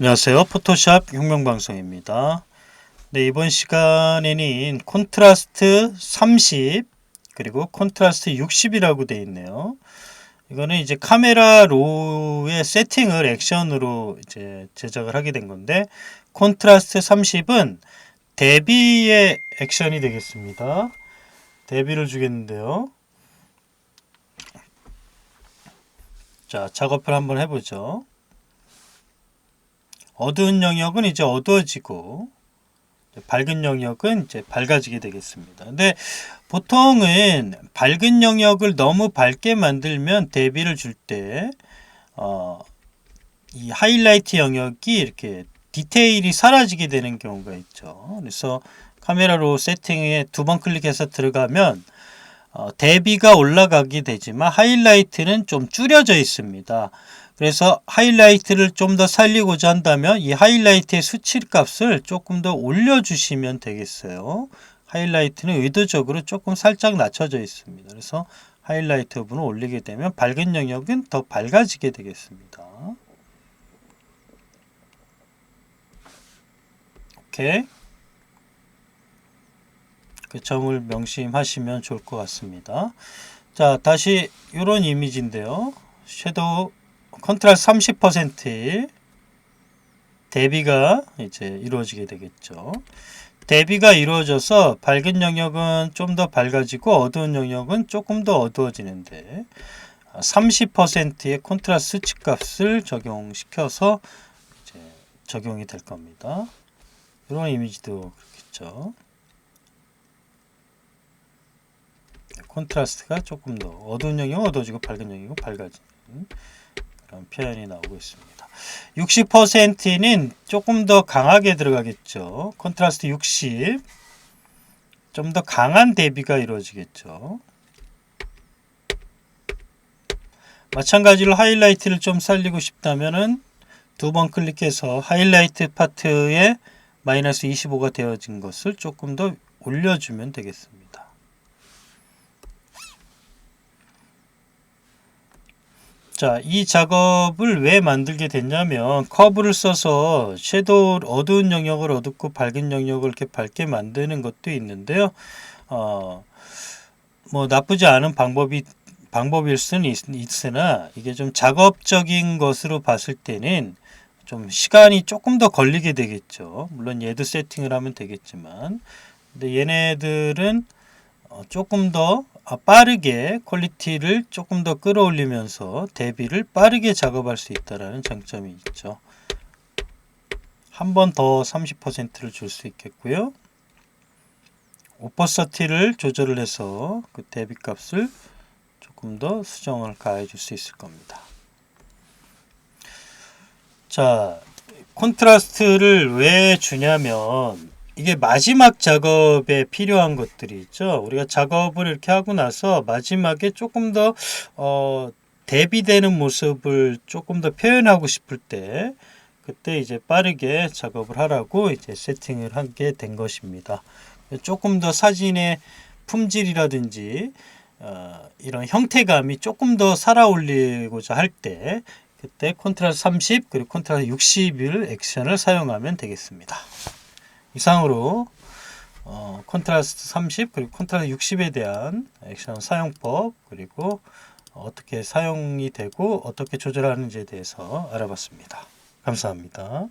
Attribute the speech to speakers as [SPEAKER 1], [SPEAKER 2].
[SPEAKER 1] 안녕하세요. 포토샵 혁명방송입니다. 네, 이번 시간에는 콘트라스트 30 그리고 콘트라스트 60이라고 되어 있네요. 이거는 이제 카메라 로우의 세팅을 액션으로 이제 제작을 하게 된 건데 콘트라스트 30은 대비의 액션이 되겠습니다. 대비를 주겠는데요. 자, 작업을 한번 해보죠. 어두운 영역은 이제 어두워지고 밝은 영역은 이제 밝아지게 되겠습니다. 근데 보통은 밝은 영역을 너무 밝게 만들면 대비를 줄 때 어, 이 하이라이트 영역이 이렇게 디테일이 사라지게 되는 경우가 있죠. 그래서 카메라로 세팅에 두 번 클릭해서 들어가면 어, 대비가 올라가게 되지만 하이라이트는 좀 줄여져 있습니다. 그래서 하이라이트를 좀 더 살리고자 한다면 이 하이라이트의 수치 값을 조금 더 올려주시면 되겠어요. 하이라이트는 의도적으로 조금 살짝 낮춰져 있습니다. 그래서 하이라이트 부분을 올리게 되면 밝은 영역은 더 밝아지게 되겠습니다. 오케이. 그 점을 명심하시면 좋을 것 같습니다. 자, 다시 이런 이미지인데요. 섀도우 컨트라스트 30% 대비가 이제 이루어지게 되겠죠. 대비가 이루어져서 밝은 영역은 좀 더 밝아지고 어두운 영역은 조금 더 어두워지는데 30%의 콘트라스트 수치값을 적용시켜서 이제 적용이 될 겁니다. 이런 이미지도 그렇겠죠. 콘트라스트가 조금 더 어두운 영역은 어두워지고 밝은 영역은 밝아지는 그런 표현이 나오고 있습니다. 60%는 조금 더 강하게 들어가겠죠. 컨트라스트 60. 좀 더 강한 대비가 이루어지겠죠. 마찬가지로 하이라이트를 좀 살리고 싶다면은 두 번 클릭해서 하이라이트 파트에 마이너스 25가 되어진 것을 조금 더 올려주면 되겠습니다. 자, 이 작업을 왜 만들게 됐냐면 커브를 써서 섀도우 어두운 영역을 어둡고 밝은 영역을 이렇게 밝게 만드는 것도 있는데요. 어, 뭐 나쁘지 않은 방법이 방법일 수는 있, 있으나 이게 좀 작업적인 것으로 봤을 때는 좀 시간이 조금 더 걸리게 되겠죠. 물론 얘도 세팅을 하면 되겠지만 근데 얘네들은 어, 조금 더 아, 빠르게 퀄리티를 조금 더 끌어올리면서 대비를 빠르게 작업할 수 있다는 장점이 있죠. 한 번 더 30%를 줄 수 있겠고요. 오퍼서티를 조절을 해서 그 대비 값을 조금 더 수정을 가해 줄 수 있을 겁니다. 자, 콘트라스트를 왜 주냐면 이게 마지막 작업에 필요한 것들이 있죠. 우리가 작업을 이렇게 하고 나서 마지막에 조금 더 어, 대비되는 모습을 조금 더 표현하고 싶을 때 그때 이제 빠르게 작업을 하라고 이제 세팅을 하게 된 것입니다. 조금 더 사진의 품질이라든지 어, 이런 형태감이 조금 더 살아올리고자 할 때 그때 컨트라스 30 그리고 컨트라스 60을 액션을 사용하면 되겠습니다. 이상으로 어, 컨트라스트 30 그리고 컨트라스트 60에 대한 액션 사용법 그리고 어떻게 사용이 되고 어떻게 조절하는지에 대해서 알아봤습니다. 감사합니다.